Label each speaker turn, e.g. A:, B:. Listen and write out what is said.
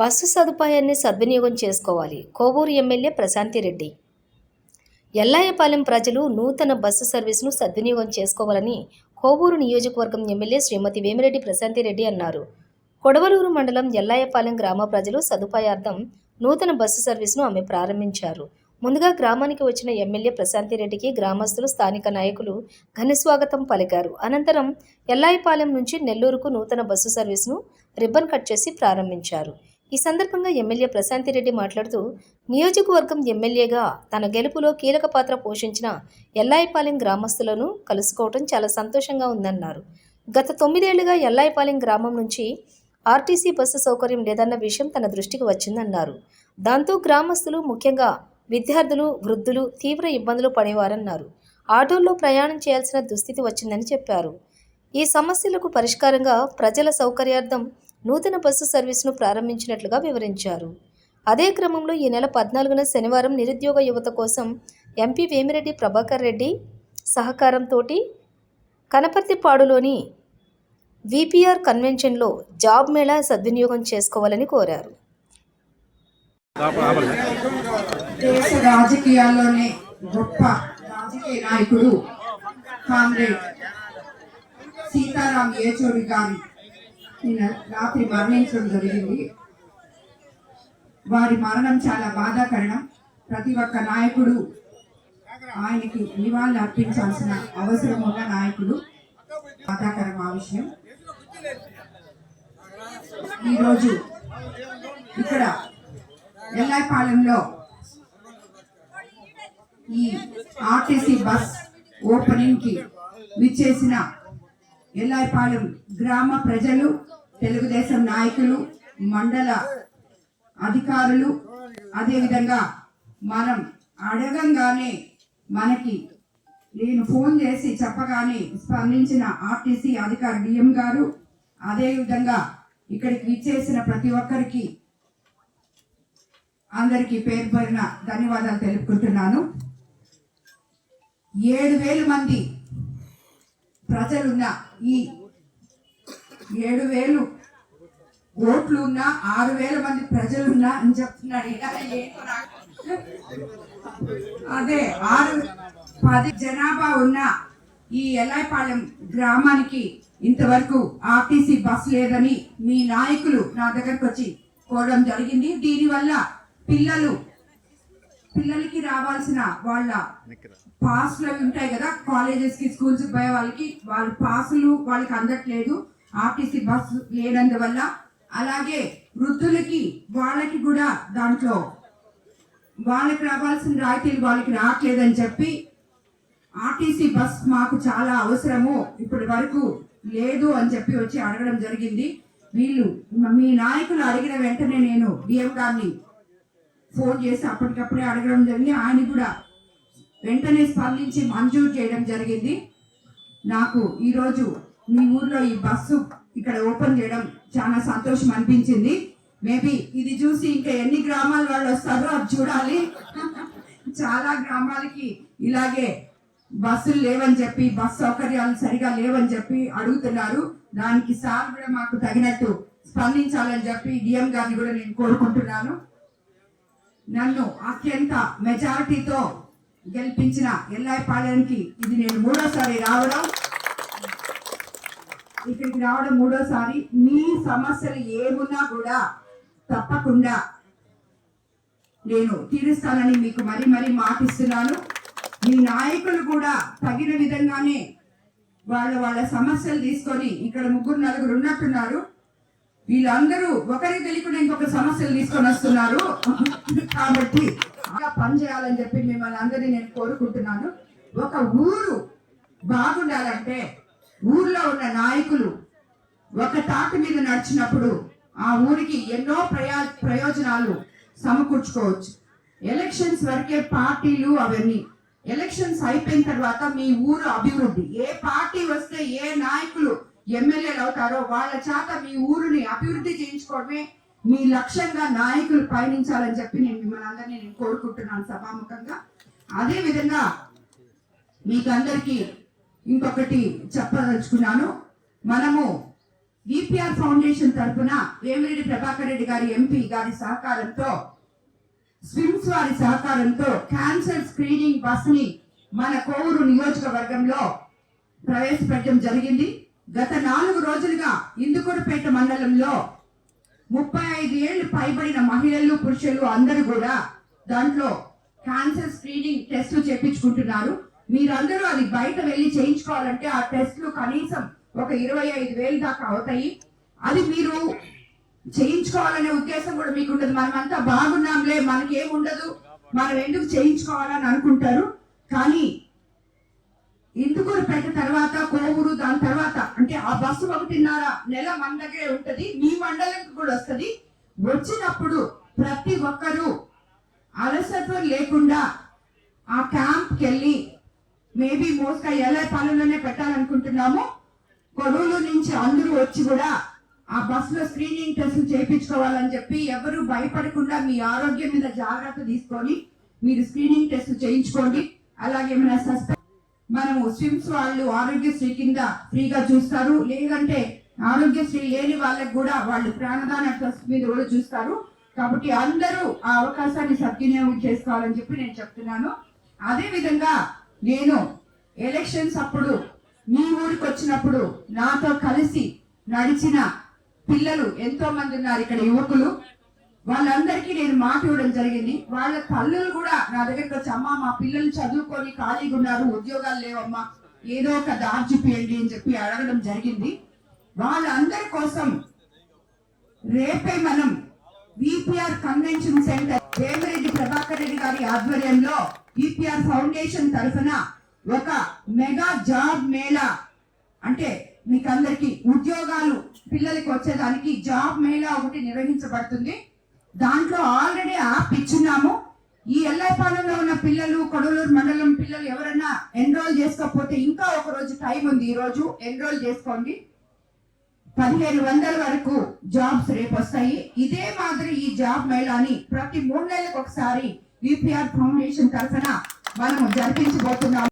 A: Bus సదుపాయాన్ని సద్వినియోగం చేసుకోవాలి. కోవూరు ఎమ్మెల్యే ప్రశాంతిరెడ్డి ఎల్లాయపాలెం ప్రజలు నూతన బస్సు సర్వీసును సద్వినియోగం చేసుకోవాలని కోవూరు నియోజకవర్గం ఎమ్మెల్యే శ్రీమతి వేమిరెడ్డి ప్రశాంతిరెడ్డి అన్నారు. కొడవలూరు మండలం ఎల్లాయపాలెం గ్రామ ప్రజలు సదుపాయార్థం నూతన బస్సు సర్వీసును ఆమె ప్రారంభించారు. ముందుగా గ్రామానికి వచ్చిన ఎమ్మెల్యే ప్రశాంతిరెడ్డికి గ్రామస్తులు స్థానిక నాయకులు ఘనస్వాగతం పలికారు. అనంతరం ఎల్లాయిపాలెం నుంచి నెల్లూరుకు నూతన బస్సు సర్వీసును రిబ్బన్ కట్ చేసి ప్రారంభించారు. ఈ సందర్భంగా ఎమ్మెల్యే ప్రశాంతిరెడ్డి మాట్లాడుతూ నియోజకవర్గం ఎమ్మెల్యేగా తన గెలుపులో కీలక పాత్ర పోషించిన ఎల్లాయిపాలెం గ్రామస్తులను కలుసుకోవటం చాలా సంతోషంగా ఉందన్నారు. గత తొమ్మిదేళ్ళుగా ఎల్లాయిపాలెం గ్రామం నుంచి ఆర్టీసీ బస్సు సౌకర్యం లేదన్న విషయం తన దృష్టికి వచ్చిందన్నారు. దాంతో గ్రామస్తులు ముఖ్యంగా విద్యార్థులు వృద్ధులు తీవ్ర ఇబ్బందులు పడేవారన్నారు. ఆటోల్లో ప్రయాణం చేయాల్సిన దుస్థితి వచ్చిందని చెప్పారు. ఈ సమస్యలకు పరిష్కారంగా ప్రజల సౌకర్యార్థం నూతన బస్సు సర్వీసును ప్రారంభించినట్లుగా వివరించారు. అదే క్రమంలో ఈ నెల పద్నాలుగున శనివారం నిరుద్యోగ యువత కోసం ఎంపీ వేమిరెడ్డి ప్రభాకర్ రెడ్డి సహకారంతో కనపర్తిపాడులోని విపిఆర్ కన్వెన్షన్లో జాబ్ మేళా సద్వినియోగం చేసుకోవాలని కోరారు.
B: దేశ రాజకీయాల్లోనే గొప్ప రాజకీయ నాయకుడు కామ్రేడ్ సీతారాం యేచూరి గారి నిన్న రాత్రి మరణించడం జరిగింది. వారి మరణం చాలా బాధాకరణం. ప్రతి ఒక్క నాయకుడు ఆయనకి నివాళులు అర్పించాల్సిన అవసరం ఉన్న నాయకుడు బాధాకరం ఆ విషయం. ఈరోజు ఇక్కడ ఎల్లాయిపాలెంలో ఈ ఆర్టీసీ బస్ ఓపెనింగ్కి విచ్చేసిన ఎల్లాయిపాలెం గ్రామ ప్రజలు తెలుగుదేశం నాయకులు మండల అధికారులు అదేవిధంగా మనం అడగంగానే మనకి నేను ఫోన్ చేసి చెప్పగానే స్పందించిన ఆర్టీసీ అధికారి డిఎం గారు అదేవిధంగా ఇక్కడికి విచ్చేసిన ప్రతి ఒక్కరికి అందరికీ పేరు ధన్యవాదాలు తెలుపుకుంటున్నాను. ఏడు వేల మంది ప్రజలున్న ఈ ఏడు వేలు ఓట్లు ఉన్న ఆరు వేల మంది ప్రజలున్నా అని చెప్తున్నాడు ఇలా ఏంటో నాకు. అదే ఆరు పది జనాభా ఉన్న ఈ ఎల్లాయిపాలెం గ్రామానికి ఇంతవరకు ఆర్టీసీ బస్ లేదని మీ నాయకులు నా దగ్గరకు వచ్చి కోవడం జరిగింది దీనివల్ల పిల్లలు పిల్లలకి రావాల్సిన వాళ్ళ పాస్లు అవి ఉంటాయి కదా కాలేజెస్కి స్కూల్స్కి పోయే వాళ్ళకి వాళ్ళ పాసులు వాళ్ళకి అందట్లేదు. ఆర్టీసీ బస్ లేనందువల్ల. అలాగే వృద్ధులకి వాళ్ళకి కూడా దాంట్లో వాళ్ళకి రావాల్సిన రాయితీలు వాళ్ళకి రావట్లేదని చెప్పి ఆర్టీసీ బస్ మాకు చాలా అవసరము ఇప్పటి వరకు లేదు అని చెప్పి వచ్చి అడగడం జరిగింది. వీళ్ళు మీ నాయకులు అడిగిన వెంటనే నేను డిఎం గారిని ఫోన్ చేసి అప్పటికప్పుడే అడగడం జరిగింది. ఆయన కూడా వెంటనే స్పందించి మంజూరు చేయడం జరిగింది. నాకు ఈరోజు మీ ఊర్లో ఈ బస్సు ఇక్కడ ఓపెన్ చేయడం చాలా సంతోషం అనిపించింది. మేబీ ఇది చూసి ఇంకా ఎన్ని గ్రామాల వాళ్ళు వస్తారో అది చూడాలి. చాలా గ్రామాలకి ఇలాగే బస్సులు లేవని చెప్పి బస్ సౌకర్యాలు సరిగా లేవని చెప్పి అడుగుతున్నారు. దానికి సార్ కూడా మాకు తగినట్టు స్పందించాలని చెప్పి డిఎం గారిని కూడా నేను కోరుకుంటున్నాను. నన్ను అత్యంత మెజారిటీతో గెలిపించిన ఎల్లాయిపాలెంకి ఇది నేను మూడోసారి రావడం. ఇక్కడికి రావడం మూడోసారి. మీ సమస్యలు ఏమున్నా కూడా తప్పకుండా నేను తీరుస్తానని మీకు మరీ మరీ మాటిస్తున్నాను. మీ నాయకులు కూడా తగిన విధంగానే వాళ్ళ వాళ్ళ సమస్యలు తీసుకొని ఇక్కడ ముగ్గురు నలుగురు ఉన్నట్టున్నారు. వీళ్ళందరూ ఒకరికి తెలియకుండా ఇంకొక సమస్యలు తీసుకొని వస్తున్నారు. కాబట్టి బాగా పనిచేయాలని చెప్పి మిమ్మల్ని అందరినీ నేను కోరుకుంటున్నాను. ఒక ఊరు బాగుండాలంటే ఊర్లో ఉన్న నాయకులు ఒక తాటి మీద నడిచినప్పుడు ఆ ఊరికి ఎన్నో ప్రయా ప్రయోజనాలు సమకూర్చుకోవచ్చు. ఎలక్షన్స్ వరకే పార్టీలు అవన్నీ. ఎలక్షన్స్ అయిపోయిన తర్వాత మీ ఊరు అభివృద్ధి. ఏ పార్టీ వస్తే ఏ నాయకులు ఎమ్మెల్యేలు అవుతారో వాళ్ళ చేత మీ ఊరిని అభివృద్ధి చేయించుకోవడమే మీ లక్ష్యంగా నాయకులు పయనించాలని చెప్పి నేను మిమ్మల్ని అందరినీ నేను కోరుకుంటున్నాను సభాముఖంగా. అదే విధంగా మీకు అందరికీ ఇంకొకటి చెప్పదలుచుకున్నాను. మనము విపిఆర్ ఫౌండేషన్ తరఫున వేమిరెడ్డి ప్రభాకర్ రెడ్డి గారి ఎంపీ గారి సహకారంతో స్విమ్స్ వారి సహకారంతో క్యాన్సర్ స్క్రీనింగ్ బస్ని మన కోవూరు నియోజకవర్గంలో ప్రవేశపెట్టడం జరిగింది. గత నాలుగు రోజులుగా ఇందుకూరుపేట మండలంలో ముప్పై ఐదు ఏళ్ళు పైబడిన మహిళలు పురుషులు అందరూ కూడా దాంట్లో క్యాన్సర్ స్క్రీనింగ్ టెస్టులు చేపించుకుంటున్నారు. మీరందరూ అది బయట వెళ్ళి చేయించుకోవాలంటే ఆ టెస్ట్లు కనీసం ఒక ఇరవై ఐదు వేలు దాకా అవుతాయి. అది మీరు చేయించుకోవాలనే ఉద్దేశం కూడా మీకు ఉండదు మనమంతా బాగున్నాంలే మనకి ఏముండదు మనం ఎందుకు చేయించుకోవాలని అనుకుంటారు. కానీ బస్సు ఒకటిన్నర నెల మన దగ్గరే ఉంటది మీ మండలంకి కూడా వస్తుంది. వచ్చినప్పుడు ప్రతి ఒక్కరూ అలసత్వం లేకుండా ఆ క్యాంప్కి వెళ్ళి మేబీ మోస్ట్గా ఎలా పాలనలోనే పెట్టాలనుకుంటున్నాము. కొడూరు నుంచి అందరూ వచ్చి కూడా ఆ బస్సులో స్క్రీనింగ్ టెస్ట్ చేయించుకోవాలని చెప్పి ఎవరు భయపడకుండా మీ ఆరోగ్యం మీద జాగ్రత్త తీసుకొని మీరు స్క్రీనింగ్ టెస్ట్ చేయించుకోండి. అలాగే ఏమైనా సస్పెండ్ మనము స్విమ్స్ వాళ్ళు ఆరోగ్యశ్రీ కింద ఫ్రీగా చూస్తారు. లేదంటే ఆరోగ్యశ్రీ లేని వాళ్ళకి కూడా వాళ్ళు ప్రాణదాన ట్రస్ట్ మీద కూడా చూస్తారు. కాబట్టి అందరూ ఆ అవకాశాన్ని సద్వినియోగం చేసుకోవాలని చెప్పి నేను చెప్తున్నాను. అదే విధంగా నేను ఎలక్షన్స్ అప్పుడు మీ ఊరికి వచ్చినప్పుడు నాతో కలిసి నడిచిన పిల్లలు ఎంతో మంది ఉన్నారు ఇక్కడ యువకులు. వాళ్ళందరికీ నేను మాట ఇవ్వడం జరిగింది. వాళ్ళ తల్లులు కూడా నా దగ్గరికి వచ్చి మా పిల్లలు చదువుకొని ఖాళీగా ఉన్నారు ఉద్యోగాలు లేవమ్మా ఏదో ఒక దారి చూపియండి అని చెప్పి అడగడం జరిగింది. వాళ్ళందరి కోసం రేపే మనం VPR convention centre Vemireddy Prabhakar Reddy గారి ఆధ్వర్యంలో విపిఆర్ ఫౌండేషన్ తరఫున ఒక మెగా జాబ్ మేళా అంటే మీకు ఉద్యోగాలు పిల్లలకి వచ్చేదానికి జాబ్ మేళా ఒకటి నిర్వహించబడుతుంది. దాంట్లో ఆల్రెడీ యాప్ ఇచ్చున్నాము ఈ ఎల్ఐపాలెంలో ఉన్న పిల్లలు కొడలూరు మండలం పిల్లలు ఎవరైనా ఎన్రోల్ చేసుకోకపోతే ఇంకా ఒక రోజు టైం ఉంది. ఈ రోజు ఎన్రోల్ చేసుకోండి. పదిహేను వందల వరకు జాబ్స్ రేపు వస్తాయి. ఇదే మాదిరి ఈ జాబ్ మేళాని ప్రతి మూడు నెలలకు ఒకసారి విపిఆర్ ఫౌండేషన్ తరఫున మనం జరిపించబోతున్నాం